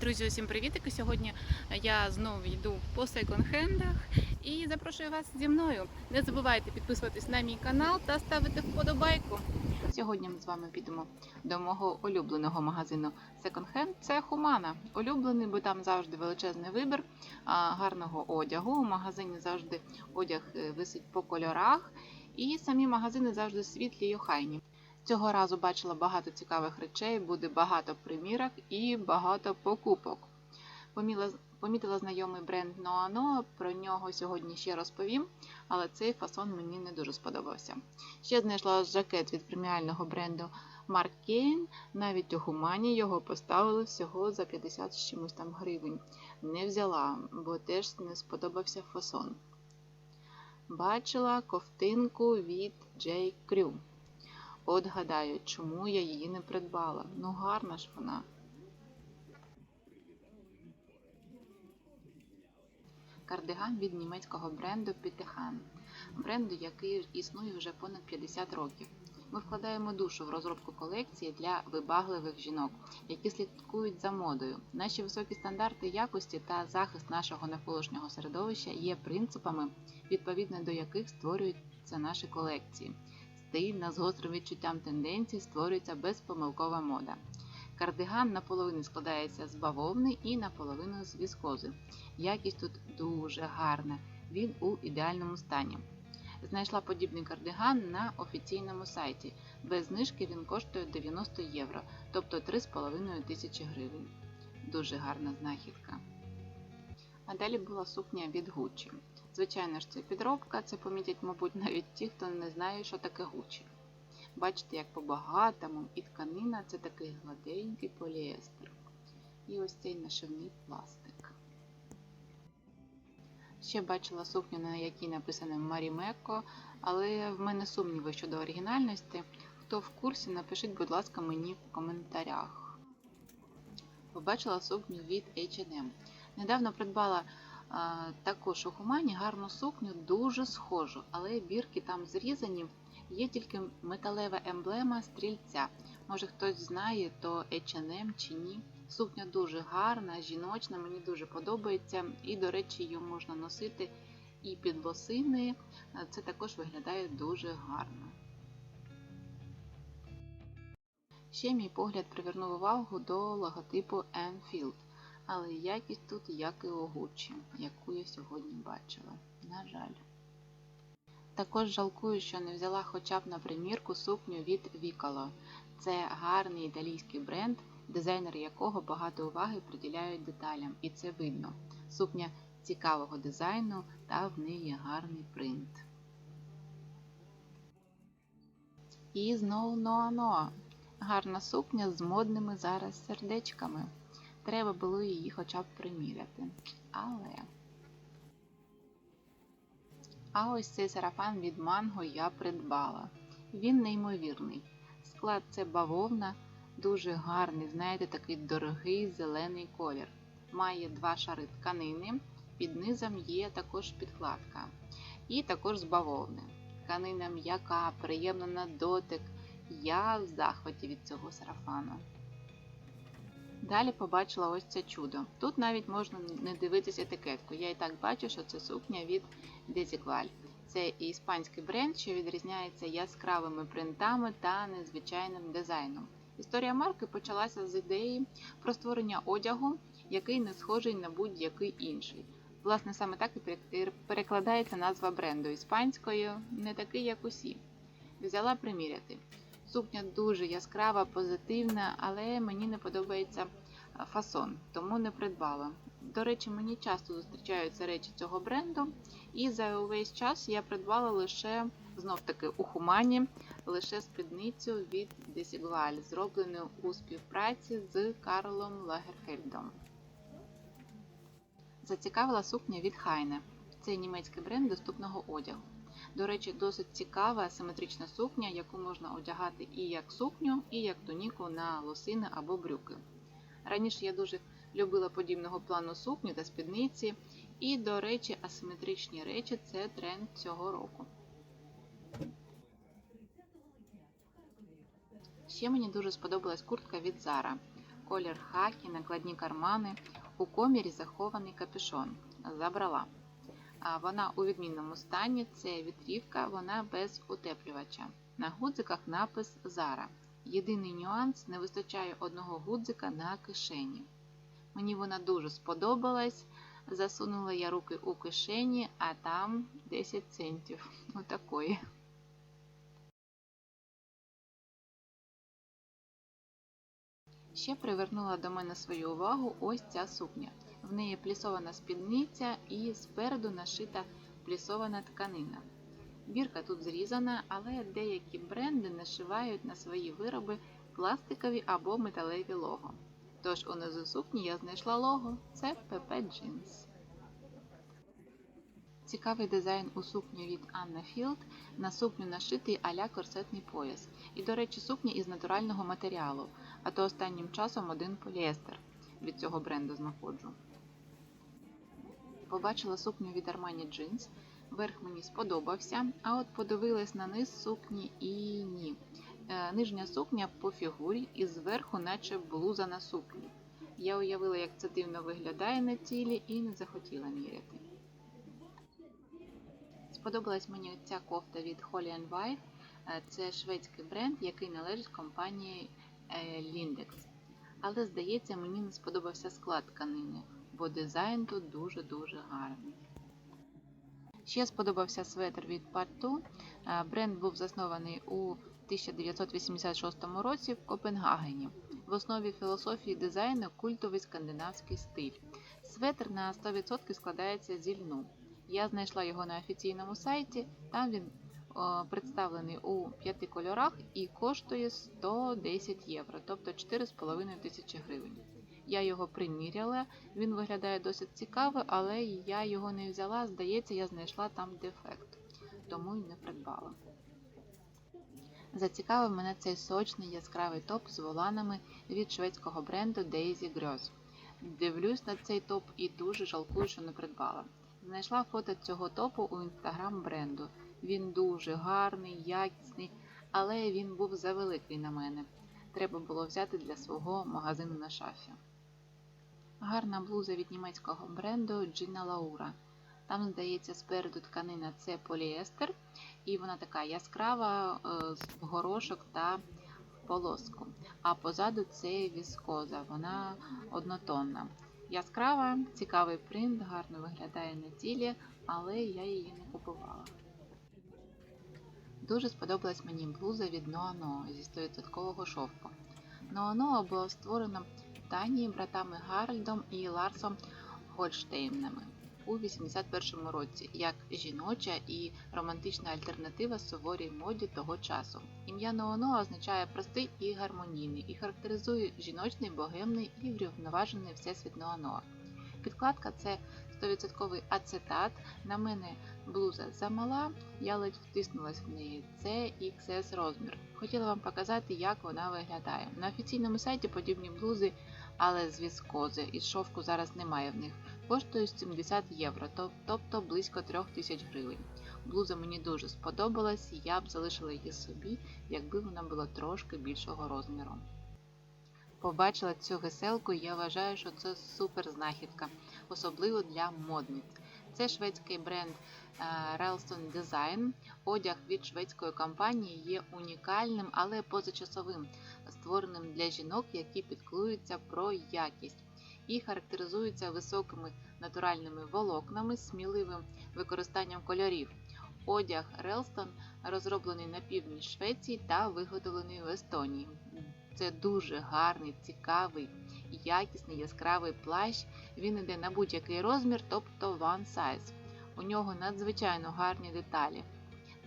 Друзі, усім привітики! Сьогодні я знову йду по секонд-хендах і запрошую вас зі мною. Не забувайте підписуватись на мій канал та ставити вподобайку. Сьогодні ми з вами підемо до мого улюбленого магазину секонд-хенд. Це Хумана. Улюблений, бо там завжди величезний вибір гарного одягу. У магазині завжди одяг е, висить по кольорах, і самі магазини завжди світлі й охайні. Цього разу бачила багато цікавих речей, буде багато примірок і багато покупок. Помітила знайомий бренд Noa Noa, про нього сьогодні ще розповім, але цей фасон мені не дуже сподобався. Ще знайшла жакет від преміального бренду Mark Kane, навіть у Гумані його поставили всього за 50 з чимось там гривень. Не взяла, бо теж не сподобався фасон. Бачила ковтинку від J. Crew. От гадаю, чому я її не придбала. Ну гарна ж вона. Кардиган від німецького бренду Пітехан, бренду, який існує вже понад 50 років. Ми вкладаємо душу в розробку колекції для вибагливих жінок, які слідкують за модою. Наші високі стандарти якості та захист нашого навколишнього середовища є принципами, відповідно до яких створюються наші колекції стильна, з гострим відчуттям тенденцій створюється безпомилкова мода. Кардиган наполовину складається з бавовни і наполовину з віскози. Якість тут дуже гарна, він у ідеальному стані. Знайшла подібний кардиган на офіційному сайті. Без знижки він коштує 90 євро, тобто 3,5 тисячі гривень. Дуже гарна знахідка. А далі була сукня від Gucci. Звичайно ж, це підробка, це помітять, мабуть, навіть ті, хто не знає, що таке Гучі. Бачите, як по-багатому, і тканина це такий гладенький поліестер. І ось цей нашивний пластик. Ще бачила сукню, на якій написано Марімеко, але в мене сумніви щодо оригінальності. Хто в курсі, напишіть, будь ласка, мені в коментарях. Побачила сукню від H&M. Недавно придбала також у Хумані гарну сукню дуже схожу, але бірки там зрізані, є тільки металева емблема стрільця. Може хтось знає, то H&M чи ні. Сукня дуже гарна, жіночна, мені дуже подобається. І, до речі, її можна носити і під лосини. Це також виглядає дуже гарно. Ще мій погляд привернув увагу до логотипу Enfield. Але якість тут як і у яку я сьогодні бачила. На жаль. Також жалкую, що не взяла хоча б на примірку сукню від Vicolo. Це гарний італійський бренд, дизайнери якого багато уваги приділяють деталям, і це видно. Сукня цікавого дизайну та в неї гарний принт. І знову Ноа Ноа. Гарна сукня з модними зараз сердечками. Треба було її хоча б приміряти. Але. А ось цей сарафан від манго я придбала. Він неймовірний. Склад це бавовна, дуже гарний, знаєте, такий дорогий зелений колір. Має два шари тканини, під низом є також підкладка. І також з бавовни. Тканина м'яка, приємна на дотик. Я в захваті від цього сарафану. Далі побачила ось це чудо. Тут навіть можна не дивитися етикетку. Я і так бачу, що це сукня від Desigual. Це іспанський бренд, що відрізняється яскравими принтами та незвичайним дизайном. Історія марки почалася з ідеї про створення одягу, який не схожий на будь-який інший. Власне, саме так і перекладається назва бренду іспанською, не такий, як усі. Взяла приміряти. Сукня дуже яскрава, позитивна, але мені не подобається фасон, тому не придбала. До речі, мені часто зустрічаються речі цього бренду, і за увесь час я придбала лише, знов-таки, у Хумані, лише спідницю від Desigual, зроблену у співпраці з Карлом Лагерфельдом. Зацікавила сукня від Хайне. Це німецький бренд доступного одягу. До речі, досить цікава асиметрична сукня, яку можна одягати і як сукню, і як туніку на лосини або брюки. Раніше я дуже любила подібного плану сукні та спідниці, і, до речі, асиметричні речі це тренд цього року. Ще мені дуже сподобалась куртка від Zara. колір хакі, накладні кармани, у комірі захований капюшон. Забрала. Вона у відмінному стані, це вітрівка, вона без утеплювача. На гудзиках напис Зара. Єдиний нюанс не вистачає одного гудзика на кишені. Мені вона дуже сподобалась. Засунула я руки у кишені, а там 10 центів. Отакої. Ще привернула до мене свою увагу ось ця сукня. В неї плісована спідниця і спереду нашита плісована тканина. Бірка тут зрізана, але деякі бренди нашивають на свої вироби пластикові або металеві лого. Тож унизу сукні я знайшла лого це PP Jeans. Цікавий дизайн у сукні від Anna Field. На сукню нашитий а-ля корсетний пояс. І, до речі, сукня із натурального матеріалу, а то останнім часом один поліестер від цього бренду знаходжу. Побачила сукню від Armani Jeans. Верх мені сподобався, а от подивилась на низ сукні і ні. Е, Нижня сукня по фігурі і зверху, наче блуза на сукні. Я уявила, як це дивно виглядає на тілі, і не захотіла міряти. Сподобалась мені ця кофта від Holly Wife. Е, Це шведський бренд, який належить компанії е, Lindex. Але, здається, мені не сподобався склад тканини, бо дизайн тут дуже-дуже гарний. Ще сподобався светр від Part2. Е, Бренд був заснований у 1986 році в Копенгагені. В основі філософії дизайну культовий скандинавський стиль. Светр на 100% складається зі льну. Я знайшла його на офіційному сайті, там він представлений у п'яти кольорах і коштує 110 євро, тобто 4,5 тисячі гривень. Я його приміряла, він виглядає досить цікаво, але я його не взяла, здається, я знайшла там дефект, тому й не придбала. Зацікавив мене цей сочний яскравий топ з воланами від шведського бренду Daisy Gross. Дивлюсь на цей топ і дуже жалкую, що не придбала. Знайшла фото цього топу у інстаграм бренду. Він дуже гарний, якісний, але він був завеликий на мене. Треба було взяти для свого магазину на шафі. Гарна блуза від німецького бренду Gina Laura. Там, здається, спереду тканина це поліестер, і вона така яскрава в горошок та полоску. А позаду це віскоза, вона однотонна. Яскрава, цікавий принт, гарно виглядає на тілі, але я її не купувала. Дуже сподобалась мені блуза від Noa зі 100% шовку. Noa було створено Данії братами Гарольдом і Ларсом Гольштейнами у 81 році як жіноча і романтична альтернатива суворій моді того часу. Ім'я Noa означає простий і гармонійний і характеризує жіночний, богемний і врівноважений всесвіт Noa. Підкладка це 100% ацетат. На мене блуза замала, я ледь втиснулась в неї. Це XS розмір. Хотіла вам показати, як вона виглядає. На офіційному сайті подібні блузи, але з віскози і шовку зараз немає в них. Коштує 70 євро, тобто близько 3000 гривень. Блуза мені дуже сподобалась, я б залишила її собі, якби вона була трошки більшого розміру. Побачила цю веселку і я вважаю, що це супер знахідка, особливо для модниць. Це шведський бренд Ralston Design. Одяг від шведської компанії є унікальним, але позачасовим, створеним для жінок, які піклуються про якість і характеризується високими натуральними волокнами, сміливим використанням кольорів. Одяг Релстон розроблений на півдні Швеції та виготовлений в Естонії. Це дуже гарний, цікавий, якісний яскравий плащ. Він йде на будь-який розмір, тобто one size. У нього надзвичайно гарні деталі.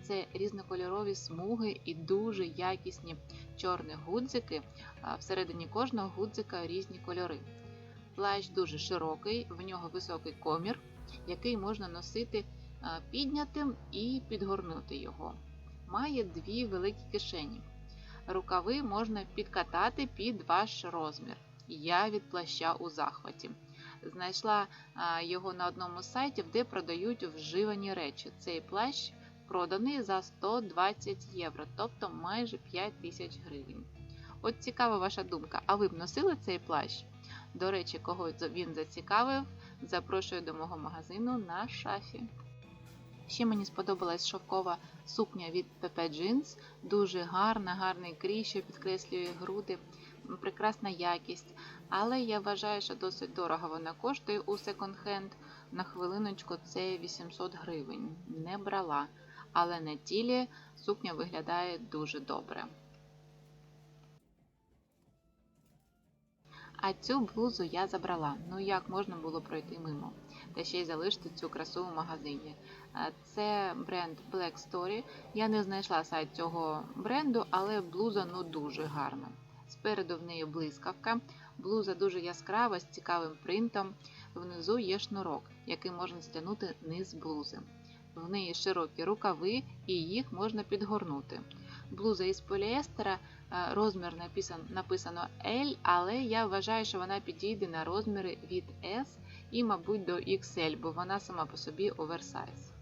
Це різнокольорові смуги і дуже якісні чорні гудзики. Всередині кожного гудзика різні кольори. Плащ дуже широкий, в нього високий комір, який можна носити піднятим і підгорнути його. Має дві великі кишені. Рукави можна підкатати під ваш розмір. Я від плаща у захваті. Знайшла його на одному з сайтів, де продають вживані речі. Цей плащ проданий за 120 євро, тобто майже 5 тисяч гривень. От цікава ваша думка. А ви б носили цей плащ? До речі, кого він зацікавив, запрошую до мого магазину на шафі. Ще мені сподобалась шовкова сукня від Pepe Jeans. Дуже гарна, гарний крій, що підкреслює груди, прекрасна якість. Але я вважаю, що досить дорого вона коштує у секонд-хенд. На хвилиночку це 800 гривень. Не брала. Але на тілі сукня виглядає дуже добре. А цю блузу я забрала. Ну як можна було пройти мимо? Та ще й залишити цю красу в магазині. Це бренд Black Story. Я не знайшла сайт цього бренду, але блуза ну дуже гарна. Спереду в неї блискавка. Блуза дуже яскрава з цікавим принтом. Внизу є шнурок, який можна стягнути низ блузи. В неї широкі рукави і їх можна підгорнути. Блуза із поліестера, розмір написано L, але я вважаю, що вона підійде на розміри від S і, мабуть, до XL, бо вона сама по собі оверсайз.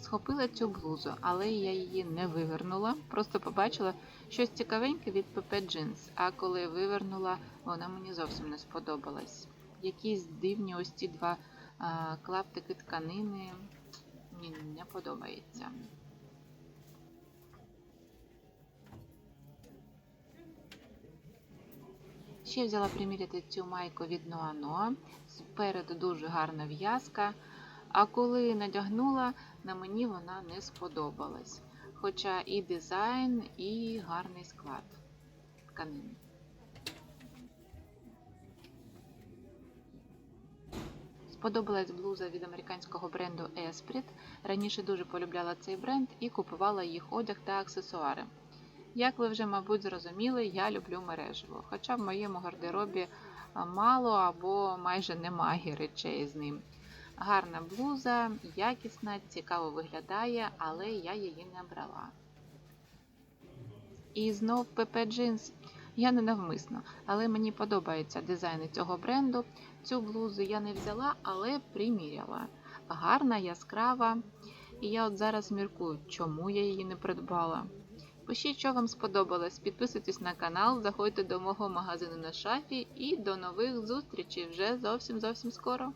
Схопила цю блузу, але я її не вивернула, просто побачила щось цікавеньке від PP Jeans, а коли вивернула, вона мені зовсім не сподобалась. Якісь дивні ось ці два клаптики тканини мені не подобається. Ще взяла приміряти цю майку від Noa. Спереду дуже гарна в'язка, а коли надягнула, на мені вона не сподобалась. Хоча і дизайн, і гарний склад тканини. Сподобалась блуза від американського бренду Esprit. Раніше дуже полюбляла цей бренд і купувала їх одяг та аксесуари. Як ви вже, мабуть, зрозуміли, я люблю мережево, хоча в моєму гардеробі мало або майже немає речей з ним. Гарна блуза, якісна, цікаво виглядає, але я її не брала. І знов PP Jeans. Я не навмисно, але мені подобаються дизайни цього бренду. Цю блузу я не взяла, але приміряла. Гарна, яскрава. І я от зараз міркую, чому я її не придбала. Пишіть, що вам сподобалось, підписуйтесь на канал, заходьте до мого магазину на шафі і до нових зустрічей вже зовсім зовсім скоро.